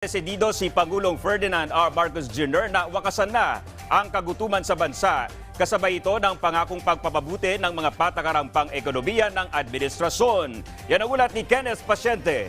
Desidido si Pangulong Ferdinand R. Marcos Jr. na wakasan na ang kagutuman sa bansa. Kasabay ito ng pangakong pagpapabuti ng mga patakarang pang-ekonomiya ng administrasyon. Yan ang ulat ni Kenneth Pasyente.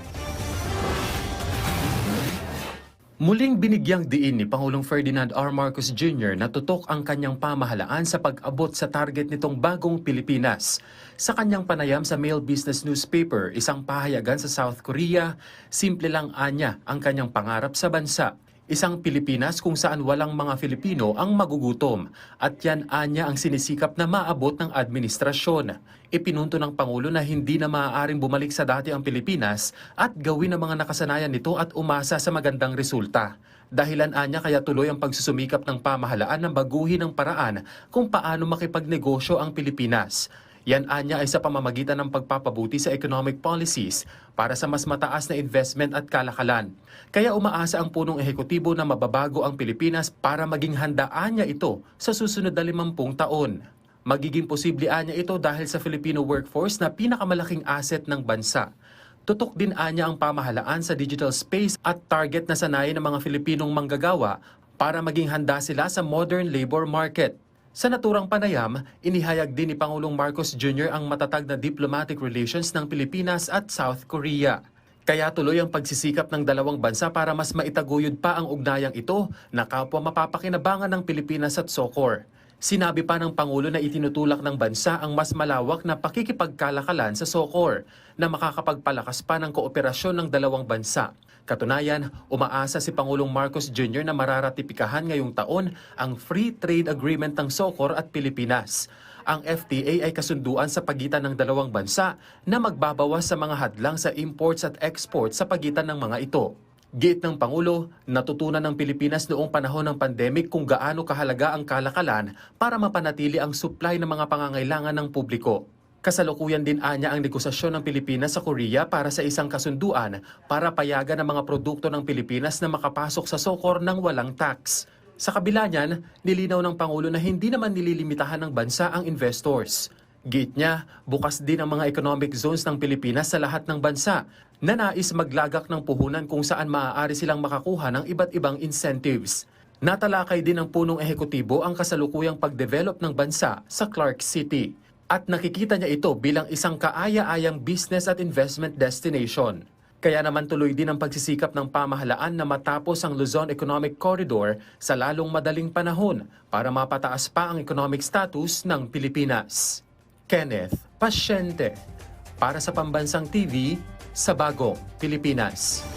Muling binigyang diin ni Pangulong Ferdinand R. Marcos Jr. na tutok ang kanyang pamahalaan sa pag-abot sa target nitong bagong Pilipinas. Sa kanyang panayam sa Mail Business Newspaper, isang pahayagan sa South Korea, simple lang anya ang kanyang pangarap sa bansa. Isang Pilipinas kung saan walang mga Filipino ang magugutom at yan anya ang sinisikap na maabot ng administrasyon. Ipinunto ng Pangulo na hindi na maaaring bumalik sa dati ang Pilipinas at gawin ang mga nakasanayan nito at umasa sa magandang resulta. Dahilan anya kaya tuloy ang pagsusumikap ng pamahalaan na baguhin ang paraan kung paano makipagnegosyo ang Pilipinas. Yan anya ay sa pamamagitan ng pagpapabuti sa economic policies para sa mas mataas na investment at kalakalan. Kaya umaasa ang punong ehekutibo na mababago ang Pilipinas para maging handaan niya ito sa susunod na 50 taon. Magiging posible anya ito dahil sa Filipino workforce na pinakamalaking asset ng bansa. Tutok din anya ang pamahalaan sa digital space at target na sanayin ng mga Filipinong manggagawa para maging handa sila sa modern labor market. Sa naturang panayam, inihayag din ni Pangulong Marcos Jr. ang matatag na diplomatic relations ng Pilipinas at South Korea. Kaya tuloy ang pagsisikap ng dalawang bansa para mas maitaguyod pa ang ugnayang ito na kapwa mapapakinabangan ng Pilipinas at SOCOR. Sinabi pa ng Pangulo na itinutulak ng bansa ang mas malawak na pakikipagkalakalan sa SOCOR na makakapagpalakas pa ng kooperasyon ng dalawang bansa. Katunayan, umaasa si Pangulong Marcos Jr. na mararatipikahan ngayong taon ang Free Trade Agreement ng SOCOR at Pilipinas. Ang FTA ay kasunduan sa pagitan ng dalawang bansa na magbabawas sa mga hadlang sa imports at exports sa pagitan ng mga ito. Gate ng Pangulo, natutunan ng Pilipinas noong panahon ng pandemic kung gaano kahalaga ang kalakalan para mapanatili ang supply ng mga pangangailangan ng publiko. Kasalukuyan din anya ang negosasyon ng Pilipinas sa Korea para sa isang kasunduan para payagan ang mga produkto ng Pilipinas na makapasok sa SOCOR ng walang tax. Sa kabila niyan, nilinaw ng Pangulo na hindi naman nililimitahan ng bansa ang investors. Gate niya, bukas din ang mga economic zones ng Pilipinas sa lahat ng bansa na nais maglagak ng puhunan kung saan maaari silang makakuha ng iba't ibang incentives. Natalakay din ng punong ehekutibo ang kasalukuyang pagdevelop ng bansa sa Clark City at nakikita niya ito bilang isang kaaya-ayang business at investment destination. Kaya naman tuloy din ang pagsisikap ng pamahalaan na matapos ang Luzon Economic Corridor sa lalong madaling panahon para mapataas pa ang economic status ng Pilipinas. Kenneth Pasyente para sa Pambansang TV sa Bagong Pilipinas.